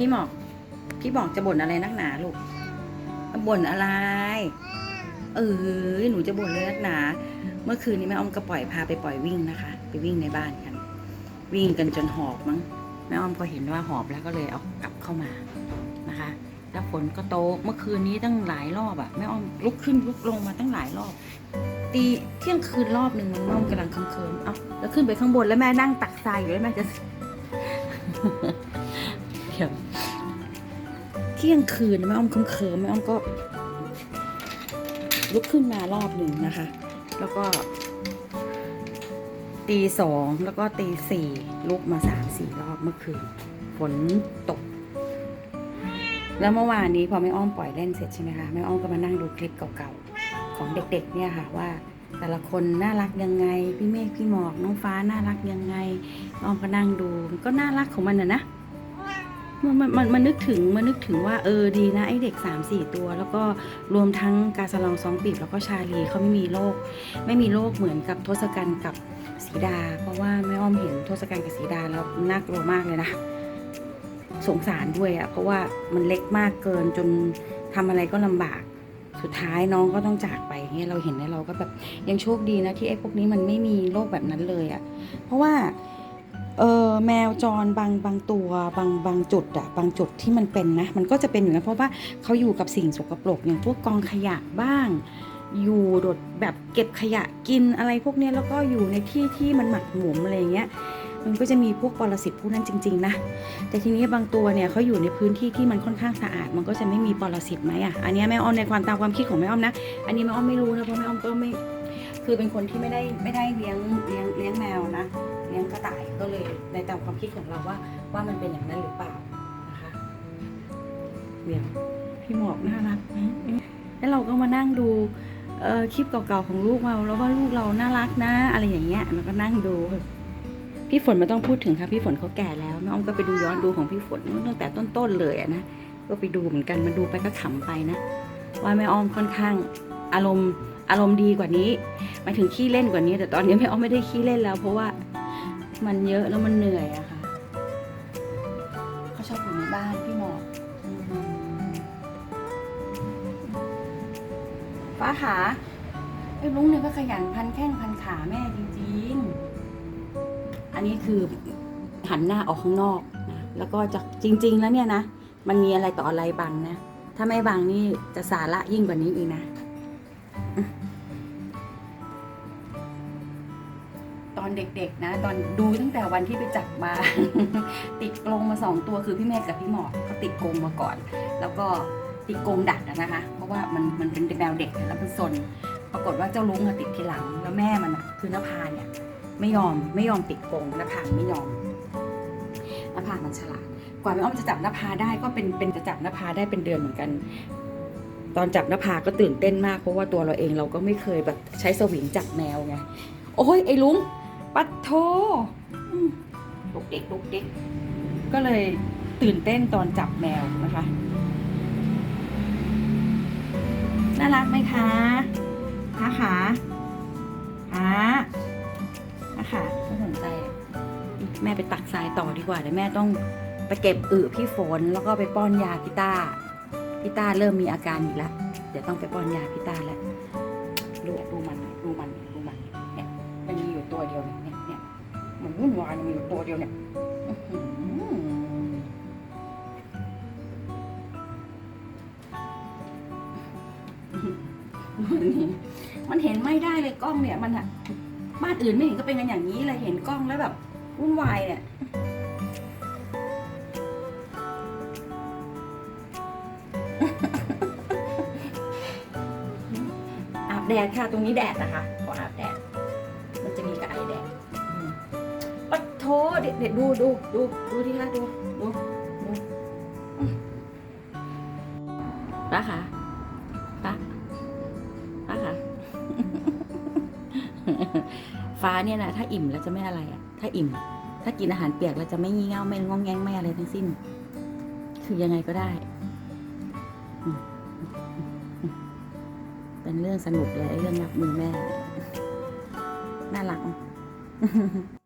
พี่หมอก พี่บอกจะบ่นอะไรนักหนาลูกบ่นอะไร เออหนูจะบ่นเลยนักหนา เมื่อคืนนี้แม่อ้อมก็ปล่อยพาไปปล่อยวิ่งนะคะ ไปวิ่งในบ้านกัน วิ่งกันจนหอบมั้งแม่อ้อมก็เห็นว่าหอบแล้วก็เลยเอากลับเข้ามานะคะ แล้วฝนก็โตเมื่อคืนนี้ตั้งหลายรอบอะแม่อ้อมลุกขึ้นลุกลงมาตั้งหลายรอบตีเที่ยงคืนรอบหนึ่งแม่อ้อมกำลังเคิมๆเอ้าแล้วขึ้นไปข้างบนแล้วแม่นั่งตักทรายอยู่แล้วแม่จะเดี๋ยว ที่ยงคืนแม่อ้อมเคิมๆแม่อ้อมก็ ลุกขึ้นมารอบหนึ่งนะคะ แล้วก็ตีสองแล้วก็ตีสี่ลุกมาสามสี่รอบเมื่อคืนฝนตก แล้วเมื่อวานนี้พอแม่อ้อมปล่อยเล่นเสร็จใช่ไหมคะแม่อ้อมก็มานั่งดูคลิปเก่าๆของเด็กๆ เนี่ยค่ะว่าแต่ละคนน่ารักยังไง พี่เมฆพี่หมอกน้องฟ้าน่ารักยังไงอ้อมก็นั่งดูก็น่ารักของมันนะนะ มันมันมันมันนึกถึงมันนึกถึงว่าเออดีนะไอเด็ก3ามสี่ตัว แล้วก็รวมทั้งกาสลองซองปีบแล้วก็ชาลีเขาไม่มีโรคไม่มีโรคเหมือนกับทศกัณฐ์กับสีดา เพราะว่าแม่อ้อมเห็นทศกัณฐ์กับสีดาแล้วน่ากลัวมากเลยนะ สงสารด้วยอะเพราะว่ามันเล็กมากเกินจนทำอะไรก็ลำบากสุดท้ายน้องก็ต้องจากไปเงี้ยเราเห็นแล้วเราก็แบบยังโชคดีนะที่ไอ้พวกนี้มันไม่มีโรคแบบนั้นเลยอะเพราะว่า เออแมวจรบางบางตัวบางบางจุดอะบางจุดที่มันเป็นนะ มันก็จะเป็นอย่างนั้นเพราะว่าเขาอยู่กับสิ่งสกปรกอย่างพวกกองขยะบ้าง อยู่โดดแบบเก็บขยะกินอะไรพวกนี้แล้วก็อยู่ในที่ที่มันหมักหมมอะไรเงี้ยมันก็จะมีพวกปรสิตพวกนั้นจริง ๆ นะ แต่ทีนี้บางตัวเนี่ยเขาอยู่ในพื้นที่ที่มันค่อนข้างสะอาด มันก็จะไม่มีปรสิตไหมอะ อันนี้แม่อ้อมในความตามความคิดของแม่อ้อมนะ อันนี้แม่อ้อมไม่รู้นะเพราะแม่อ้อมก็ไม่ คือเป็นคนที่ไม่ได้ไม่ได้เลี้ยงเลี้ยงเลี้ยงแมวนะ เลี้ยงกระต่ายก็เลยในตามความคิดของเราว่า ว่ามันเป็นอย่างนั้นหรือเปล่านะคะเดี๋ยวพี่หมอกน่ารักไหมแล้วเราก็มานั่งดูคลิปเก่าๆของลูกเราแล้วว่าลูกเราน่ารักนะ อะไรอย่างเงี้ยเราก็นั่งดูพี่ฝนไม่ต้องพูดถึงค่ะพี่ฝนเขาแก่แล้วน้องก็ไปดูย้อนดูของพี่ฝนตั้งแต่ต้นๆเลยนะก็ไปดูเหมือนกันมันดูไปก็ขำไปนะว่าแม่อ้อมค่อนข้างอารมณ์อารมณ์ดีกว่านี้หมายถึงขี้เล่นกว่านี้ แต่ตอนนี้แม่อ้อมไม่ได้ขี้เล่นแล้วเพราะว่า มันเยอะแล้วมันเหนื่อยอะค่ะเขาชอบอยู่ในบ้านพี่หมอกฟ้าขาไอ้ลุงเนี่ยก็ขยันพันแข้งพันขาแม่จริงๆ อันนี้คือหันหน้าออกข้างนอกนะแล้วก็จะจริง ๆ แล้วเนี่ยนะ มันมีอะไรต่ออะไรบังนะ ถ้าไม่บังนี่จะสาระยิ่งกว่านี้อีกนะ อนเด็กๆนะ ตอนดูตั้งแต่วันที่ไปจับมา ติดกรงมาสองตัวคือพี่เมฆกับพี่หมอกเขาติดกรงมาก่อน แล้วก็ติดกรงดักนะคะ เพราะว่ามันมันเป็นแมวเด็กแล้วมันซนปรากฏว่าเจ้าลุงอะติดทีหลัง แล้วแม่มันคือนภาเนี่ยไม่ยอมไม่ยอมติดกรงนภาไม่ยอมนภามันฉลาดกว่าแม่อ้อมจะจับนภาได้ก็เป็นเป็นจะจับนภาได้เป็นเดือนเหมือนกัน ตอนจับนภาก็ตื่นเต้นมากเพราะว่าตัวเราเองเราก็ไม่เคยแบบใช้สวิงจับแมวไงโอ้ยไอ้ลุง ปัดโทอืมลูกเด็กลูกเด็ก ก็เลยตื่นเต้นตอนจับแมวนะคะ น่ารักไหมคะขาขาขาขาขาไม่สนใจอะแม่ไปตักทรายต่อดีกว่าเดี๋ยวแม่ต้องไปเก็บอึพี่ฝนแล้วก็ไปป้อนยาพี่ต้าพี่ต้าเริ่มมีอาการอีกแล้วเดี๋ยวต้องไปป้อนยาพี่ต้าแล้วดูดูมันหน่อยดูมันดูมันเนี่ยมันมีอยู่ ตัวเดียวเนี่ยเนี่ยเนี่ยมันวุ่นวายมันมีอยู่ตัวเดียวเนี่ยมันเห็นไม่ได้เลยกล้องเนี่ยมันอะบ้านอื่นไม่เห็นก็เป็นกันอย่างนี้เลยเห็นกล้องแล้วแบบวุ่นวายเนี่ยอาบแดดค่ะตรงนี้แดดนะคะ เด็ดเด็ดดูดูดูดูที่ค่ะดูดูดูป้าค่ะป้าป้าค่ะฟ้าเนี่ยนะถ้าอิ่มแล้วจะไม่อะไรอะถ้าอิ่ม ถ้ากินอาหารเปียกแล้วจะไม่งี่เง่าไม่งองแงงไม่อะไรทั้งสิ้น คือยังไงก็ได้ เป็นเรื่องสนุกเลยเรื่องรับมือแม่ น่ารัก